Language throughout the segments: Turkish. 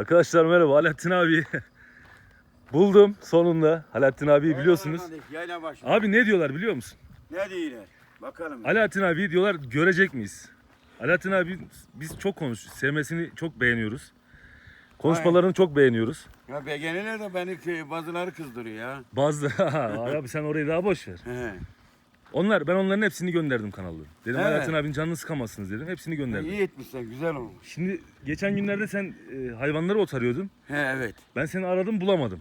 Arkadaşlar merhaba Alaaddin abi. Buldum sonunda. Alaaddin abi biliyorsunuz. Yayla. Abi ne diyorlar biliyor musun? Ne diyorlar? Bakalım. Alaaddin abi diyorlar görecek miyiz? Alaaddin abi biz çok konuş, sevmesini çok beğeniyoruz. Konuşmalarını çok beğeniyoruz. Ya beğeniler de beni ki bazıları kızdırıyor ya. Bazı abi sen orayı daha boş ver. He. Onlar ben onların hepsini gönderdim kanalları. Dedim Evet. Alaaddin abinin canını sıkamazsınız dedim. Hepsini gönderdim. İyi etmişsin güzel olmuş. Şimdi geçen günlerde sen e, hayvanları otarıyordun. He evet. Ben seni aradım bulamadım.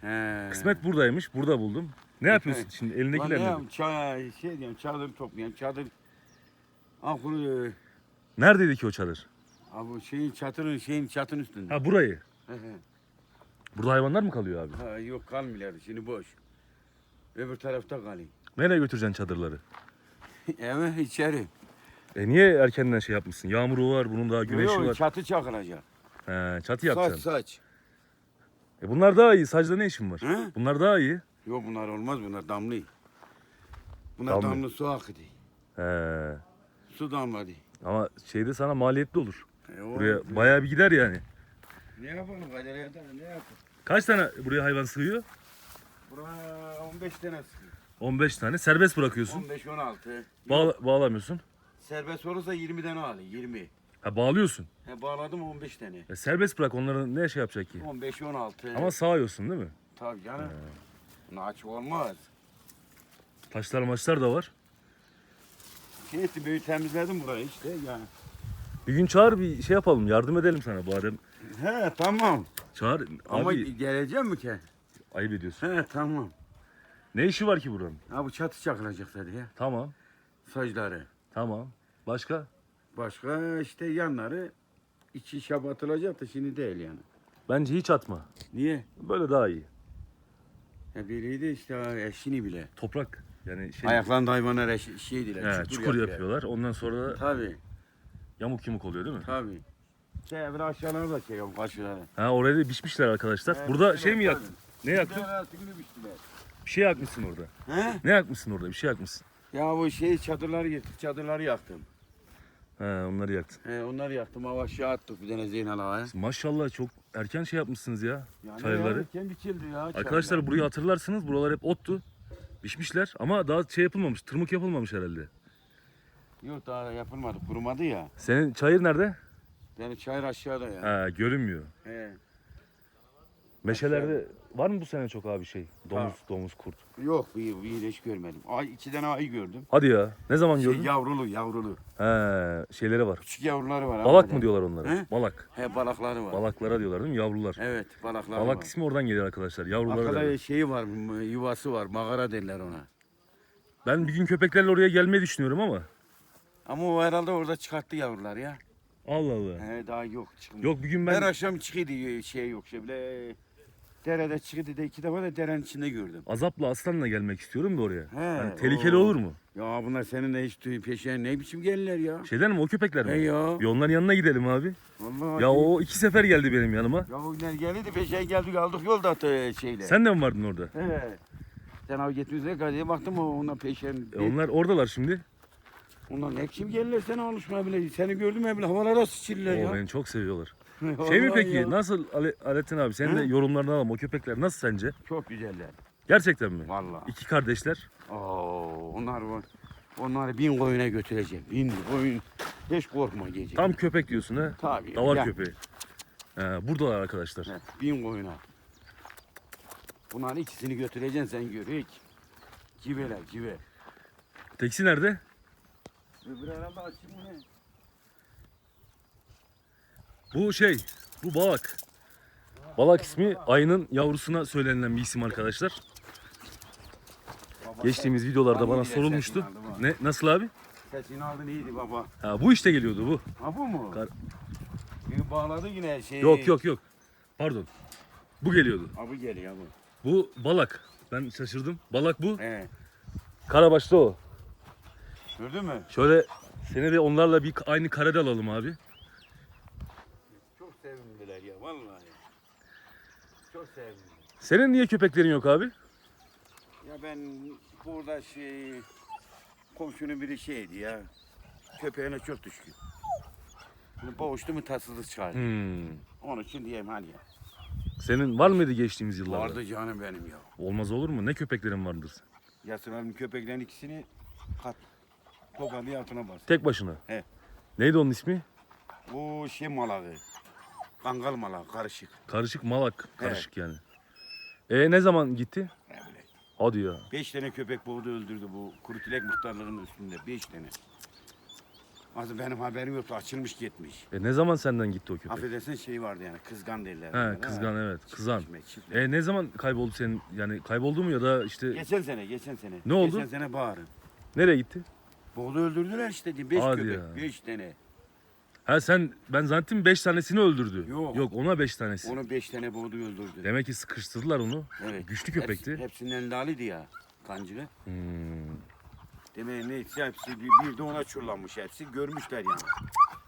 He. Kısmet buradaymış. Burada buldum. Ne yapıyorsun Evet. şimdi elindekiler ne yapayım, ça- şey diyorum çadır topluyorum çadır. Aklı Neredeydi ki o çadır? abi şeyin çatının şeyin çatın üstünde. Ha burayı. He, he. Burada hayvanlar mı kalıyor abi? Ha, yok kalmıyorlar şimdi boş. Öbür tarafta kalayım. Nereye götüreceksin çadırları? Evet içeri. E niye erkenden şey yapmışsın? Yağmuru var, bunun daha güneşi Yok, var. çatı çakılacak. He, çatı Saç yapacaksın. saç. E bunlar daha iyi. Sacda ne işin var? He? Bunlar daha iyi. Yok bunlar olmaz bunlar damlı. Bunlar Damlı. damlı, su akıdı. He. Su damladı. Ama şeyde sana maliyetli olur. E, o- Buraya bayağı bir gider yani. Ne yapalım galeriyada ne yapalım? Kaç tane buraya hayvan sığıyor? Buraya 15 tane sıkıyor. 15 tane. Serbest bırakıyorsun. 15-16. Bağla, bağlamıyorsun. Serbest olursa 20 tane alıyor 20. Ha bağlıyorsun. He, bağladım 15 tane. E, serbest bırak onları ne şey yapacak ki? 15-16. Ama sağıyorsun değil mi? Tabii canım. Bunu aç olmaz. Taşlar maçlar da var. Şey ettim böyle temizledim burayı işte yani. Bir gün çağır bir şey yapalım. Yardım edelim sana bu adam. He tamam. Çağır. Ama Abi geleceğim mi ki? ayıp ediyorsun. He tamam. Ne işi var ki buranın? Ha bu çatı çakılacak dedi ya. Tamam. Saçları. Tamam. Başka? Başka işte yanları içi şabatılacak da şimdi değil yani. Bence hiç atma. Niye? Böyle daha iyi. Ya biriydi işte ha, eşini bile. Toprak. Yani şey Ayaklarında hayvanlar eş, şeydiler. He, çukur yapıyorlar. Ondan sonra da Tabii yamuk yumuk oluyor değil mi? tabii. Şey evre aşağılara da çekiyorum kaşıları. Ha oraya da biçmişler arkadaşlar. Burada şey mi yaktın? Ne yaktın? Arası günü biçtiler. Bir şey yakmışsın orada. He? Ne yakmışsın orada? Bir şey yakmışsın. Ya bu şey çadırları yırtık çadırları yaktım. He onları yaktın. He, onları yaktım hava aşağı attık bir tane Zeynal Ağa'ya. Maşallah çok erken şey yapmışsınız ya. Yani Çayırları. erken biçildi ya. Arkadaşlar çayırlar. burayı hatırlarsınız. Buralar hep ottu. Biçmişler ama daha şey yapılmamış. Tırmık yapılmamış herhalde. Yok daha yapılmadı kurumadı ya. Senin çayır nerede? Yani çayır aşağıda ya. Ha görünmüyor. He. Meşelerde var mı bu sene çok abi şey? Domuz, domuz, kurt. Yok bir, bir hiç görmedim. Ay iki tane ayı gördüm. Hadi ya. Ne zaman Şey, gördün? yavrulu yavrulu. He, şeyleri var. Küçük yavruları var. Balak mı diyorlar onlara? He? Balak. He balakları var. Balaklara diyorlar değil mi? Yavrular. Evet balakları Balak var. ismi oradan geliyor arkadaşlar. Yavruları Arkada derler. şeyi var m- yuvası var mağara derler ona. Ben bir gün köpeklerle oraya gelmeyi düşünüyorum ama. Ama o herhalde orada çıkarttı yavrular ya. Allah Allah. He daha yok çıkmıyor. Yok bir gün Her ben akşam çıkıyordu şey yok şey bile. Derede çıkıyordu da iki defa da derenin içinde gördüm. azapla aslanla gelmek istiyorum da oraya. He, Yani tehlikeli oo. olur mu? Ya bunlar seninle hiç peşine ne biçim gelirler ya. Şeyden mi o köpekler mi? He ya. Bir onların yanına gidelim abi. Vallahi. Ya o iki sefer geldi benim yanıma. Ya o günler geldi peşine geldik aldık yolda şeyle. Sen de mi vardın orada? He. Sen abi gittiğinizde kadar baktım o ondan peşin. E onlar oradalar şimdi. Ondan ne biçim gelirler sana alışmaya bile. Seni gördüm ya bile havalara sıçırırlar O ya. beni çok seviyorlar. Şey mi peki? ya. Nasıl Ale- Alettin abi? Senin de yorumlarını alalım. O köpekler nasıl sence? Çok güzeller. Gerçekten mi? Vallahi. İki kardeşler. Oo, onlar var. Onları bin koyuna götüreceğim. Bin koyun. Hiç korkma gece. Tam köpek diyorsun ha. Tabii. Davar ya. köpeği. He, buradalar arkadaşlar. He, bin koyuna. Bunların ikisini götüreceksin sen gör. Hiç. Civeler cive. Teksi nerede? Öbür herhalde açayım mı ne? Bu şey, bu balak. Balak ismi ayının yavrusuna söylenilen bir isim arkadaşlar. Geçtiğimiz videolarda bana sorulmuştu. ha. Ne nasıl abi? Sesini aldın iyiydi baba. Ha bu işte geliyordu bu. Ha bu mu? Kar- Bir bağladı yine şey. Yok yok yok. Pardon. Bu geliyordu. Abi geliyor bu. Bu balak. Ben şaşırdım. Balak bu. He. Karabaşlı o. Gördün mü? Şöyle seni de onlarla bir aynı karede alalım abi. Çok sevindiler ya vallahi. Senin niye köpeklerin yok abi? Ya ben burada şey komşunun biri şeydi ya. Köpeğine çok düşkün. Bunu boğuştu mu tatsızlık çıkardı. Hmm. Onun için diyeyim hadi ya. Senin var mıydı geçtiğimiz yıllarda? Vardı canım benim ya. Olmaz olur mu? Ne köpeklerin vardır? Yasir abim köpeklerin ikisini kat. Tokadı altına bas. Tek başına. He. Neydi onun ismi? O şey malağı. Kangal malağı karışık. Karışık malak. Karışık yani. E ne zaman gitti? Ne bileyim. Hadi ya. Beş tane köpek boğdu öldürdü bu Kurutilek muhtarlığının üstünde. Beş tane. Aslında benim haberim yoktu. Açılmış gitmiş. E ne zaman senden gitti o köpek? Affedersin şey vardı yani kızgan derler. He kızgan evet. Kızan. Çiftleşme, çiftleşme. E ne zaman kayboldu senin yani kayboldu mu ya da işte Geçen sene, geçen sene. Ne oldu? Geçen sene baharın. nereye gitti? Boğdu öldürdüler işte. Beş Hadi köpek, ya. beş tane. Ha sen ben zannettim 5 tanesini öldürdü. Yok. Yok ona 5 tanesi. Onu beş tane boğdu öldürdü. Demek ki sıkıştırdılar onu. Evet. Güçlü köpekti. Hepsi, hepsinin elinde Ali'di ya. Kancılı. Hmm. Demek neyse hepsi bir, bir de ona çullanmış hepsi. Görmüşler yani.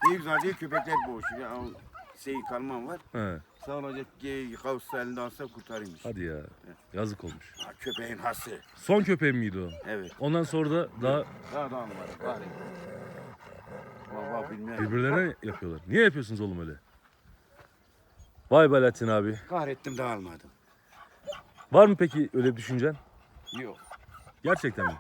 Ne güzel diye köpekler boğuşuyor. Ya, şey kalman var. He, Sağ olacak ki kavuşsa elinde alsa kurtarıymış. hadi ya. Yazık olmuş. Ha, köpeğin hası. Son köpeğim miydi o? Evet. Ondan sonra da daha Daha da anlamadım. Bari. Bilmiyorum. birbirlerine yapıyorlar. Niye yapıyorsunuz oğlum öyle? Vay be Latin abi. Kahrettim daha almadım. Var mı peki öyle bir düşüncen? Yok. Gerçekten mi?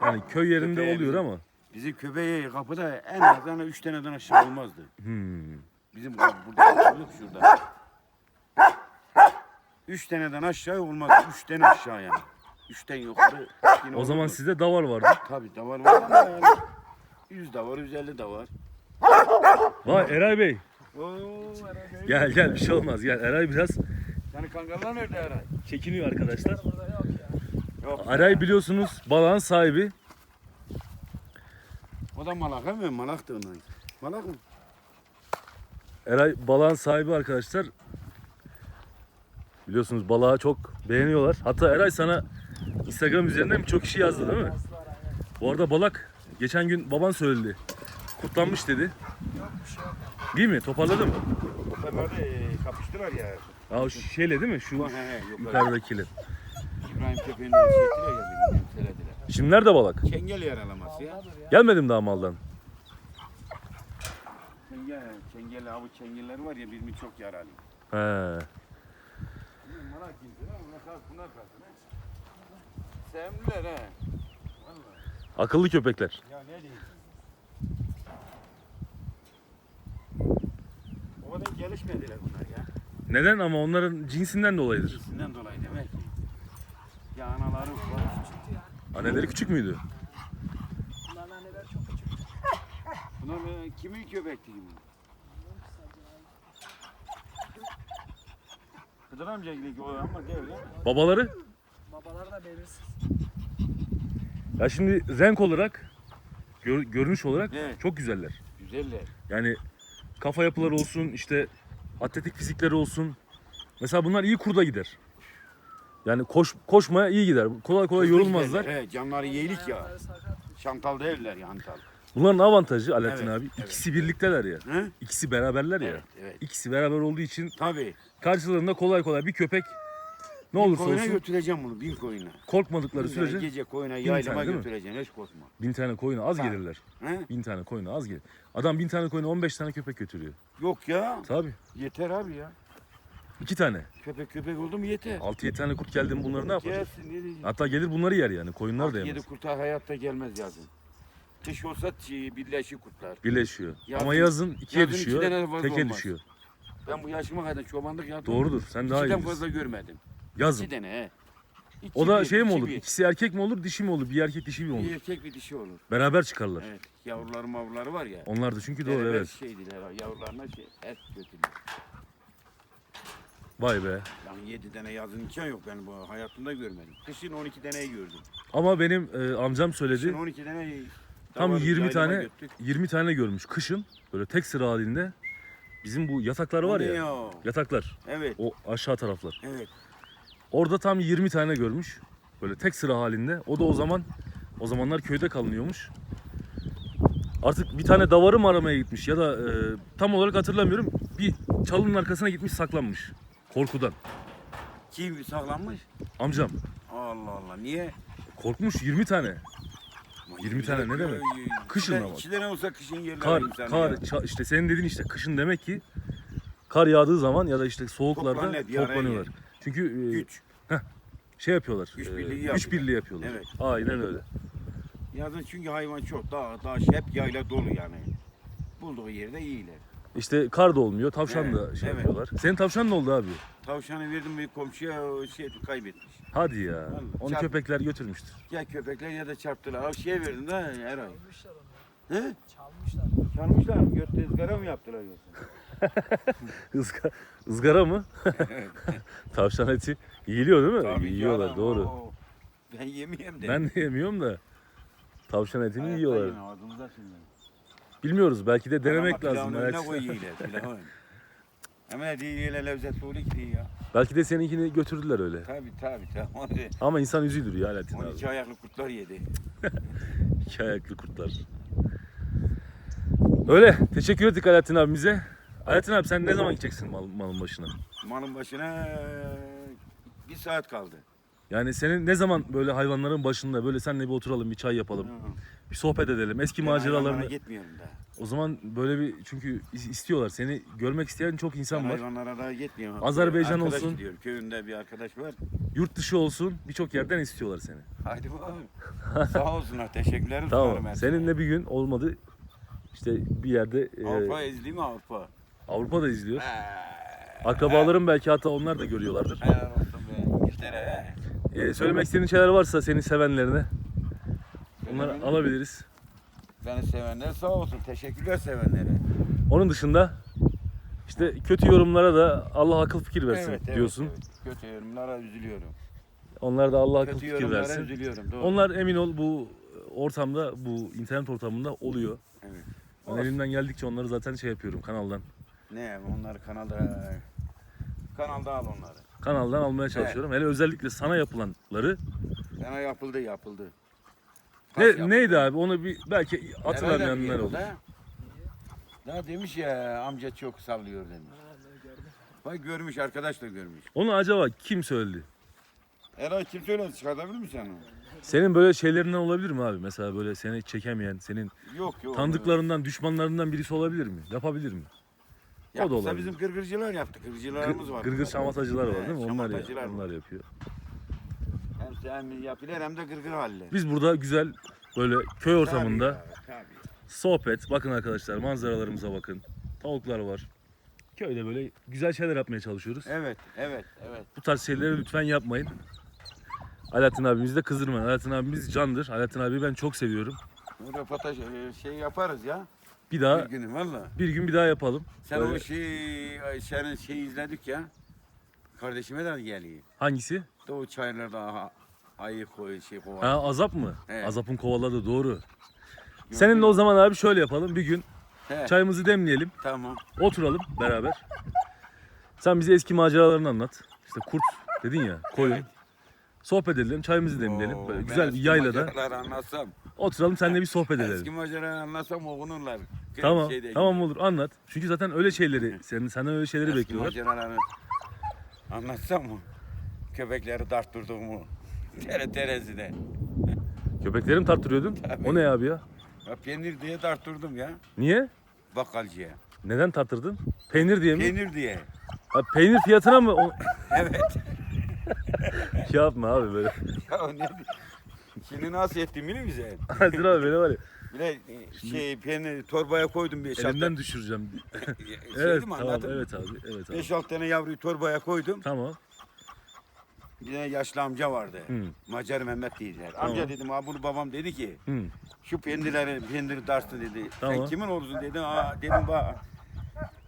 Yani köy yerinde Köpeğe oluyor bizim- ama. Bizim köpeğe kapıda en azından üç taneden aşağı olmazdı. Hmm. Bizim burada yok şurada. Üç taneden aşağı olmaz. Üçten aşağı yani. Üçten yukarı. yine O zaman olurdu. sizde davar vardı. Tabii davar var ama yani. Yüz davar, yüz elli davar. Vay Eray Bey. Oo, Gel gel bir şey olmaz gel. Eray biraz Yani kangallar nerede Eray? çekiniyor arkadaşlar. Yok. Eray biliyorsunuz balağın sahibi. O da malak mi? Malak da ondan. Malak mı? Eray balağın sahibi arkadaşlar. Biliyorsunuz balığı çok beğeniyorlar. Hatta Eray sana Instagram üzerinden birçok kişi yazdı değil mi? Bu arada balak geçen gün baban söyledi. Kurtlanmış dedi. Değil mi? Toparladı mı? Bu sefer de e, kapıştılar ya. Ha, o şeyle değil mi? Şu He he yok. öyle. yukarıdakiyle. İbrahim Köpeği'nin şey ettiler ya beni yemselediler. Şimdi nerede balak? Çengel yaralaması ya. Gelmedim daha maldan. Çengel, çengel avu çengelleri var ya birbirini çok yaralı. He. Malak kimse ama bunlar bunlar kalsın he. Sevimliler he. Akıllı köpekler. Ya ne diyeyim? O kadar gelişmediler bunlar ya. Neden ama onların cinsinden dolayıdır. Cinsinden dolayı demek ki. Ya anaları var. Anneleri küçük müydü? Bunların anneler çok küçük. Bunlar e, kimin köpekti gibi? Kıdır amca gibi o ama değil ya. Babaları? Babalar da belirsiz. Ya şimdi renk olarak, gör- görünüş olarak Evet. çok güzeller. Güzeller. Yani kafa yapıları olsun, işte atletik fizikleri olsun. Mesela bunlar iyi kurda gider. Yani koş koşmaya iyi gider. Kolay kolay yorulmazlar. He, canları yeğlik ya. Şantal değiller ya hantal. Bunların avantajı Alaaddin Evet, abi evet. ikisi birlikteler ya. He? İkisi beraberler ya. Evet, evet. İkisi beraber olduğu için Tabii. karşılarında kolay kolay bir köpek ne Bin olursa koyuna olsun götüreceğim bunu bin koyuna. korkmadığı Yani sürece Gece koyuna tane yaylama mi? götüreceksin hiç korkma. bin tane koyuna az Ha. gelirler. He? Bin tane koyuna az gelir. Adam bin tane koyuna 15 tane köpek götürüyor. Yok ya. Tabii. Yeter abi ya. İki tane. Köpek köpek oldu mu yeter. 6-7 tane kurt geldi mi bunları ne yapacak? Gelsin. Hatta gelir bunları yer yani. Koyunlar da Yedi yemez. kurtar hayatta gelmez yazın. Kış olsa birleşik kurtlar. Birleşiyor. Yazın- Ama yazın ikiye yazın düşüyor. tane Teke olmaz. düşüyor. Ben bu yaşıma kadar çobanlık yaptım. Doğrudur. Sen daha iyi fazla görmedim. Yazın. İki tane he. İki O da bir, şey mi iki olur? bir. İkisi erkek mi olur, dişi mi olur? Bir erkek dişi mi Bir olur? erkek bir dişi olur. Beraber çıkarlar. Evet. Yavruları mavruları var ya. Onlar da çünkü doğru beraber evet. Şeydiler, yavrularına şey, et götürüyor. Vay be. Yani yedi tane yazın imkan yok ben bu hayatımda görmedim. Kışın 12 taneyi gördüm. Ama benim e, amcam Kışın söyledi. 12 tane Tam davar 20 yaylama tane götürdük. 20 tane görmüş kışın. Böyle tek sıra halinde. Bizim bu yataklar var O ne ya. Yataklar. Evet. O aşağı taraflar. Evet. Orada tam 20 tane görmüş. Böyle tek sıra halinde. O da o zaman o zamanlar köyde kalınıyormuş. Artık bir tane davarı mı aramaya gitmiş ya da e, tam olarak hatırlamıyorum. Bir çalının arkasına gitmiş saklanmış. Korkudan. Kim saklanmış? Amcam Allah Allah. Niye? korkmuş 20 tane. 20 tane ne demek? Kışın ama. İki tane olsa kışın yerler Kar, insan kar, ya. ça- işte senin dediğin işte kışın demek ki kar yağdığı zaman ya da işte soğuklarda Toplanıyor, bir araya toplanıyorlar. gelir. Çünkü e, Güç. şey yapıyorlar. Güç e, birliği güç yapıyor. birliği yapıyorlar. Evet. Aynen öyle. Yazın çünkü hayvan çok dağ, taş hep yayla dolu yani. Bulduğu yerde iyiler. İşte kar da olmuyor, tavşan Evet, da şey evet. yapıyorlar. Senin tavşan ne oldu abi? Tavşanı verdim bir komşuya o şey kaybetmiş. Hadi ya. Vallahi. Onu Çarp- köpekler götürmüştür. Ya köpekler ya da çarptılar. Al şey verdin de her ay. Çalmışlar onu. He? Çalmışlar. Çalmışlar mı? Götte ızgara mı yaptılar yoksa? Izga, ızgara mı? tavşan eti yiyiliyor değil mi? Tabii ki Yiyorlar adam, doğru. o- Ben yemeyeyim de. Ben de yemiyorum da tavşan etini Hayatta yiyorlar. yine ağzımıza şimdi. Bilmiyoruz belki de denemek Ama lazım. pilavın önüne Evet. koy pilavın. Ama değil lezzetli oluyor ki ya. Belki de seninkini götürdüler öyle. Tabii tabii tabii. Ama insan üzülür ya Alaaddin abi. iki ayaklı kurtlar yedi. İki ayaklı kurtlar. Öyle. Teşekkür ettik Alaaddin abimize. Alaaddin abi sen ne zaman gideceksin mal, malın başına? Malın başına bir saat kaldı. Yani senin ne zaman böyle hayvanların başında böyle seninle bir oturalım bir çay yapalım. Hı. Bir sohbet edelim. Eski Ben maceralarını. gitmiyorum da. O zaman böyle bir çünkü is- istiyorlar. Seni görmek isteyen çok Ben insan var. hayvanlara da gitmiyorum. Azerbaycan Arkadaş olsun. gidiyor. Köyünde bir arkadaş var. Yurt dışı olsun birçok yerden istiyorlar seni. Hadi bakalım. Sağ olsunlar. Teşekkürler. Tamam. Seninle bir gün olmadı. İşte bir yerde e, Avrupa izleyeyim mi Avrupa? Avrupa'da izliyor. Akrabalarım belki hatta onlar da görüyorlardır. Helal olsun be. İngiltere. E, söylemek istediğin şeyler varsa senin sevenlerine onları alabiliriz. Beni sevenler sağ olsun. Teşekkürler sevenlere. Onun dışında işte kötü yorumlara da Allah akıl fikir versin Evet, evet, diyorsun. evet. Kötü yorumlara üzülüyorum. Onlar da Allah akıl Kötü fikir yorumlara versin. üzülüyorum. Doğru. Onlar emin ol bu ortamda, bu internet ortamında oluyor. Evet. Ben Olsun. elimden geldikçe onları zaten şey yapıyorum kanaldan. Ne onları kanalda kanalda al onları. Kanaldan almaya çalışıyorum. Hele özellikle sana yapılanları. Sana yapıldı yapıldı. Ne, yapıldı. neydi abi? Onu bir belki hatırlamayanlar olur. Daha demiş ya amca çok sallıyor demiş. Bak görmüş arkadaş da görmüş. Onu acaba kim söyledi? Herhalde kim söyledi çıkartabilir misin sen onu? Senin böyle şeylerinden olabilir mi abi? Mesela böyle seni çekemeyen, senin Yok yok. tanıdıklarından, düşmanlarından birisi olabilir mi? Yapabilir mi? O da Yapsa olabilir. bizim gırgırcılar yaptı. Gırgırcılarımız var. Gırgır şamatacılar var değil mi? Onlar, şamatacılar ya, var. onlar yapıyor. Hem hem yapıyorlar hem de gırgır halle. Biz burada güzel böyle köy ortamında Tabii ya, tabii. sohbet. Bakın arkadaşlar manzaralarımıza bakın. Tavuklar var. Köyde böyle güzel şeyler yapmaya çalışıyoruz. Evet, evet, evet. Bu tarz şeyleri lütfen yapmayın. Alaaddin abimizi de kızdırmayın. Alaaddin abimiz candır. Alaaddin abi ben çok seviyorum. Bu röportaj e, şey yaparız ya. Bir daha Bir günü valla. bir gün bir daha yapalım. Sen Böyle- o şey, senin şey izledik ya. Kardeşime de geliyor. Hangisi? De o çaylarda aha, ayı koy, şey kovar. Ha Azap mı? Evet. Azap'ın kovaladı doğru. Seninle o zaman abi şöyle yapalım. Bir gün He, çayımızı demleyelim. Tamam. Oturalım beraber. Sen bize eski maceralarını anlat. İşte kurt dedin ya koyun. Sohbet edelim, çayımızı demleyelim. Oo, ben güzel bir eski yaylada maceraları anlatsam. Oturalım seninle bir sohbet Eski edelim. macerayı anlatsam okunurlar. Tamam, Şeyde- tamam olur anlat. Çünkü zaten öyle şeyleri, senin senden öyle şeyleri Eski bekliyorlar. maceraları anlatsam mı? Köpekleri darttırdığımı. Tere terezide. Köpeklerim tarttırıyordun. O ne abi ya? Ya peynir diye darttırdım ya. Niye? Bakkalcıya. Neden tarttırdın? Peynir diye mi? Peynir diye. Ha, peynir fiyatına mı? O... Evet. Yapma abi böyle. ya ne Şimdi nasıl ettim biliyor musun? Dur abi böyle var ya. Bir de şey peynir torbaya koydum bir Elimden düşüreceğim. evet, Evet mi tamam evet abi. Evet abi. 5-6 tane yavruyu torbaya koydum. Tamam. Bir tane yaşlı amca vardı. Hı. Macar Mehmet dediler. Tamam. Amca dedim abi bunu babam dedi ki Hı. şu peynirleri peyniri darstı dedi. Tamam. Sen kimin oğlusun dedi. Aa, dedim ba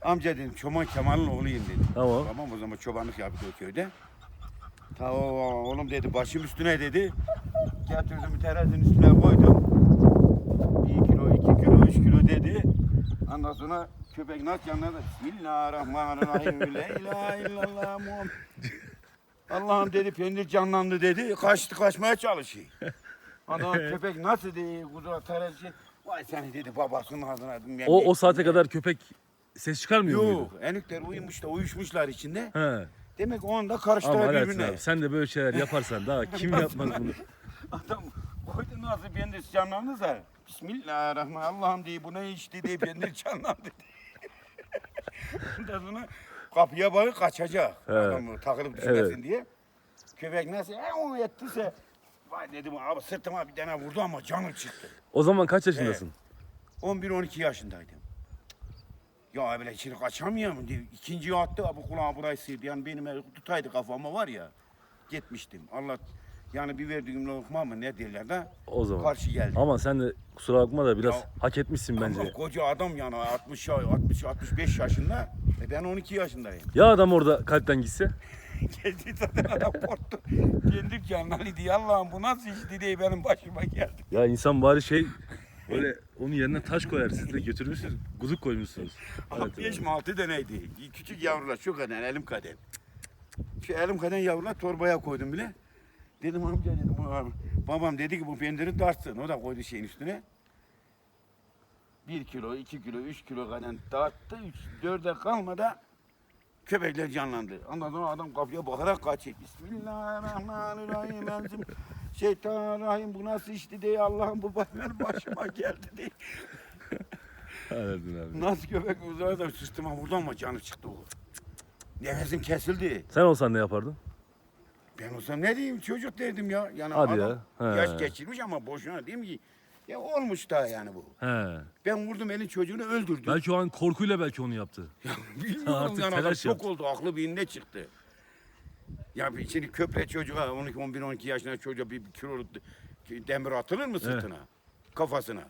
amca dedim Çoban Kemal'in oğluyum dedim. Tamam. Babam o zaman çobanlık yaptı o köyde. Ta o, oğlum dedi başım üstüne dedi. Getirdim terazinin üstüne koydum. 1 kilo, 2 kilo, 3 kilo dedi. Ondan sonra köpek nasıl yanına da Bismillahirrahmanirrahim. La ilahe illallah Muhammed. Allah'ım dedi peynir canlandı dedi. Kaçtı kaçmaya çalışıyor. Adam köpek nasıl dedi kuzu terazi. Vay seni dedi babasının adına O, o saate kadar köpek ses çıkarmıyor muydu? Yok enükler uyumuş da uyuşmuşlar içinde. He. Demek o anda karıştılar birbirine. abi sen de böyle şeyler yaparsan daha kim yapmaz bunu? Adam koydu nasıl pendir canlanırsa. Bismillahirrahmanirrahim. Allah'ım diye bu ne içti diye pendir canlandı. Ondan sonra kapıya bakıp kaçacak. He. Adam takılıp düşmesin Evet. diye. Köpek nasıl "E, o ettiyse. Vay dedim abi sırtıma bir tane vurdu ama canım çıktı. O zaman kaç yaşındasın? 11-12 yaşındaydım. Ya böyle içeri kaçamıyorum diye. İkinciyi attı bu kulağım burayı sıyırdı. Yani benim tutaydı kafama var ya. Gitmiştim. Allah yani bir verdiğim lokma mı ne derler de O zaman. karşı geldi. Ama sen de kusura bakma da biraz Ya- hak etmişsin bence. Ama koca adam yani 60 ya- 60 65 yaşında. E ben 12 yaşındayım. Ya adam orada kalpten gitse? Geldi zaten adam korktu. Kendi canlı diye Allah'ım bu nasıl iş diye benim başıma geldi. Ya insan bari şey böyle onun yerine taş koyar. Siz de götürmüşsünüz. Guzuk koymuşsunuz. Evet, 5 mi 6 deneydi. Küçük yavrular şu kadar elim kadar. Şu elim kadar yavrular torbaya koydum bile. Dedim amca dedim bu abi. Babam dedi ki bu pendiri dartsın. O da koydu şeyin üstüne. 1 kilo, 2 kilo, 3 kilo kadar dağıttı. 3, 4'e kalmadı. Köpekler canlandı. Ondan sonra adam kapıya bakarak kaçıyor. Bismillahirrahmanirrahim. Enzim şeytanirrahim bu nasıl işti diye Allah'ım bu benim başıma geldi diye. Abi. Nasıl köpek uzağa da sırtıma vurdu ama canı çıktı o. Nefesim kesildi. Sen olsan ne yapardın? Ben olsam ne diyeyim çocuk derdim ya. Yani Hadi adam ya. He. yaş geçirmiş ama boşuna diyeyim ki ya olmuş da yani bu. He. Ben vurdum elin çocuğunu öldürdüm. Belki o an korkuyla belki onu yaptı. Bilmiyorum Artık yani adam telaş şok yaptı. oldu aklı birinde çıktı. Ya bir- şimdi köpek çocuğa 12 11 12 yaşında çocuğa bir, bir kilo demir atılır mı sırtına? Kafasına.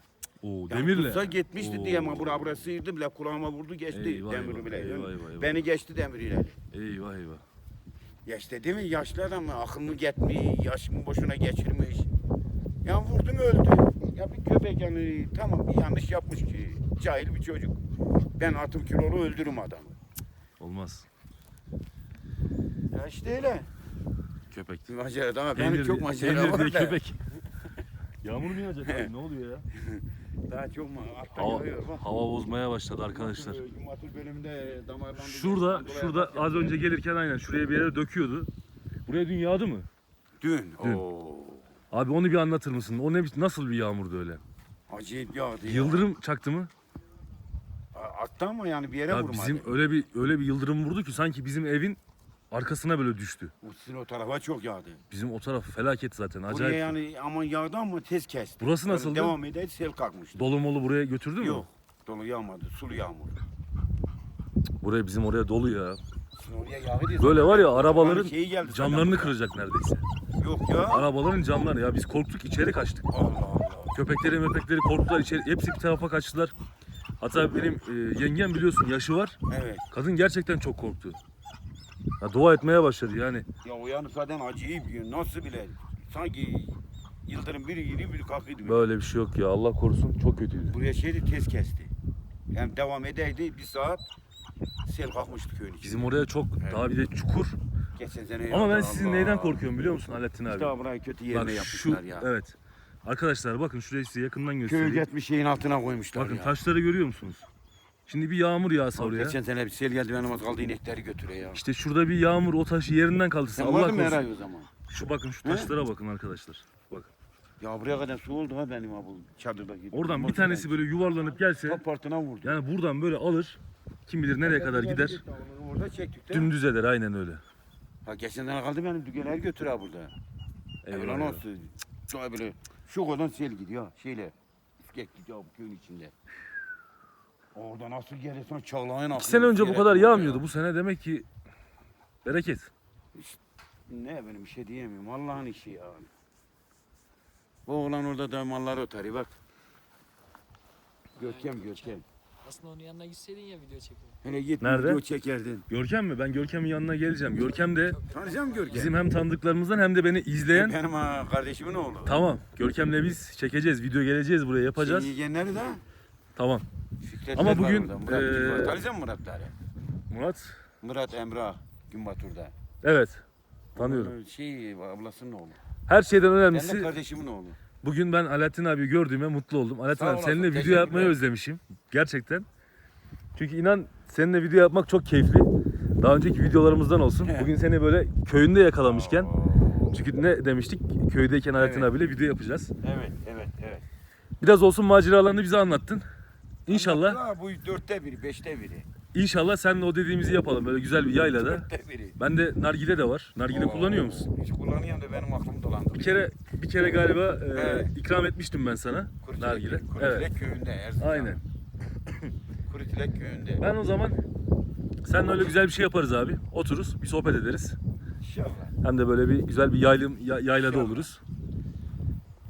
Oo Yani demirle. tutsa gitmişti Oo. diye ama bura burası sıyırdı bile kulağıma vurdu geçti Eyvah, demiri eyvah, bile. eyvah, eyvah, eyvah. Beni geçti demir ileri. Eyvah eyvah. Ya işte değil mi yaşlı adam aklını gitmiş, yaşını boşuna geçirmiş. Ya vurdum öldü. Ya bir köpek yani tamam bir yanlış yapmış ki. Cahil bir çocuk. Ben atım kilolu öldürürüm adamı. Olmaz. Ya işte öyle. Köpek. Macera ama benim çok macera var da. köpek. Yağmur mu yağacak abi? Ne oluyor ya? Daha çok mu? Altta Hava, yağıyor bak. hava bozmaya başladı arkadaşlar. Cumatır bölümünde damarlandı. Şurada, şurada az önce gelirken aynen şuraya bir yere döküyordu. Buraya dün yağdı mı? Dün. Dün. Oo. Abi onu bir anlatır mısın? O ne nasıl bir yağmurdu öyle? Acayip yağdı ya. Yıldırım çaktı mı? A- Attı ama yani bir yere Ya vurmadı. bizim öyle bir öyle bir yıldırım vurdu ki sanki bizim evin arkasına böyle düştü. Uçsun o tarafa çok yağdı. Bizim o taraf felaket zaten Buraya acayip. yani aman yağdı ama tez kesti. Burası nasıldı? Devam eder sel kalkmıştı. Dolu molu buraya götürdü mü? Yok. Dolu yağmadı. Sulu yağmur. Buraya bizim oraya dolu ya. Şimdi oraya yağdı. Böyle var ya arabaların şeyi geldi camlarını kıracak neredeyse. Yok ya. Arabaların camları ya biz korktuk içeri kaçtık. Allah Allah. Köpekleri mepekleri korktular içeri hepsi bir tarafa kaçtılar. Hatta benim e, yengem biliyorsun yaşı var. Evet. Kadın gerçekten çok korktu. Ya dua etmeye başladı yani. Ya o yanı zaten acayip bir Nasıl bile. Sanki yıldırım biri yeri biri kalkıyordu. Böyle bir şey yok ya Allah korusun çok kötüydü. Buraya şeydi tez kesti. Yani devam edeydi bir saat sel kalkmıştı köyün içinde. Bizim oraya çok daha bir de çukur. Geçen sene Ama ben sizin Allah. neyden korkuyorum biliyor musun Alaaddin abi? İşte burayı kötü yerine Bak şu yapmışlar ya. evet. Arkadaşlar bakın şurayı size yakından göstereyim. gitmiş şeyin altına koymuşlar Bakın ya. taşları görüyor musunuz? Şimdi bir yağmur yağsa Bak, oraya. Geçen sene bir sel geldi benim az kaldı inekleri götürüyor ya. İşte şurada bir yağmur o taşı yerinden kaldırsa Sen Allah mı korusun. Eray o zaman? Şu bakın şu He? taşlara bakın arkadaşlar. Bakın. Ya buraya kadar su oldu ha benim ha bu çadırdaki. Oradan bir tanesi böyle yuvarlanıp gelse Top partına vurdu. yani buradan böyle alır. Kim bilir nereye kadar gider. Orada çektik de. Dümdüz eder aynen öyle. Ha geçen sene kaldı benim dügeler götür ha burada. Evlen eyvallah. olsun. Şöyle böyle şu kadar sel gidiyor şeyle. İskek gidiyor bu köyün içinde. Orada nasıl gelirsen çağlayın İki sene önce bu kadar yağmıyordu. Bu sene demek ki bereket. Ne benim bir şey diyemiyorum. Allah'ın işi ya. Bu oğlan orada da mallar otarıyor bak. Görkem Görkem. Aslında onun yanına gitseydin ya video çekmeye. Hele git Nerede? video çekerdin. Görkem mi? Ben Görkem'in yanına geleceğim. Görkem de Tanıyacağım Görkem. bizim hem tanıdıklarımızdan hem de beni izleyen. Benim ha, kardeşimin oğlu. Tamam. Görkem'le biz çekeceğiz. Video geleceğiz buraya yapacağız. Şey, yeğenleri de. Tamam. Fikretler Ama var bugün, orada. Murat, eee, Murat. Tanıyacağım Muratları. Murat. Murat Emrah Günbatur'da. Evet. Tanıyorum. Onun Şey ablasının oğlu. Her şeyden Ben de önemlisi kardeşimin oğlu. bugün ben Alaaddin abi gördüğüme mutlu oldum. Alaaddin Sağ abi olasın, seninle video teşekkürler. yapmayı özlemişim. Gerçekten. Çünkü inan seninle video yapmak çok keyifli. Daha önceki videolarımızdan olsun. Bugün seni böyle köyünde yakalamışken. Çünkü ne demiştik? Köydeyken Alaaddin Evet. abiyle video yapacağız. Evet, evet, evet. Biraz olsun maceralarını bize anlattın. İnşallah, Ha, bu dörtte biri, beşte biri. inşallah sen de o dediğimizi yapalım. Böyle güzel bir yaylada. Dörtte biri. Bende nargile de var. Nargile Oo, kullanıyor musun? Hiç kullanıyorum da benim aklım dolandı. Bir kere bir kere galiba e, Evet. ikram etmiştim ben sana Kurutilek, nargile. Kurutilek Evet. köyünde Erzincan. Aynen. Kurutilek köyünde. Ben o zaman seninle öyle güzel bir şey yaparız abi. Otururuz, bir sohbet ederiz. İnşallah. Hem de böyle bir güzel bir yaylım ya- yaylada İnşallah. oluruz.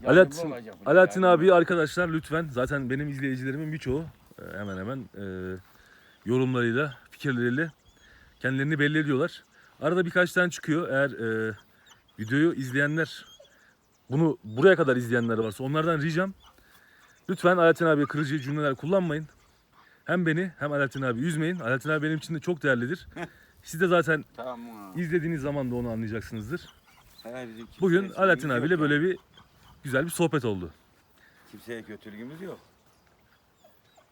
Alaaddin, olacak bu Alaaddin abi arkadaşlar lütfen zaten benim izleyicilerimin birçoğu e, hemen hemen e, yorumlarıyla, fikirleriyle kendilerini belli ediyorlar. Arada birkaç tane çıkıyor. Eğer e, videoyu izleyenler, bunu buraya kadar izleyenler varsa onlardan ricam lütfen Alaaddin abi kırıcı cümleler kullanmayın. Hem beni hem Alaaddin abi üzmeyin. Alaaddin abi benim için de çok değerlidir. Siz de zaten Tamam. izlediğiniz zaman da onu anlayacaksınızdır. Bugün Alaaddin abiyle böyle bir güzel bir sohbet oldu. Kimseye kötülüğümüz yok.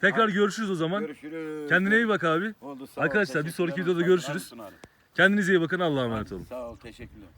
Tekrar Hadi. görüşürüz o zaman. Görüşürüz. Kendine iyi bak abi. Oldu, sağ ol, Arkadaşlar, bir sonraki videoda görüşürüz. Ol, Kendinize iyi bakın. Allah'a emanet olun. Sağ ol, teşekkürler.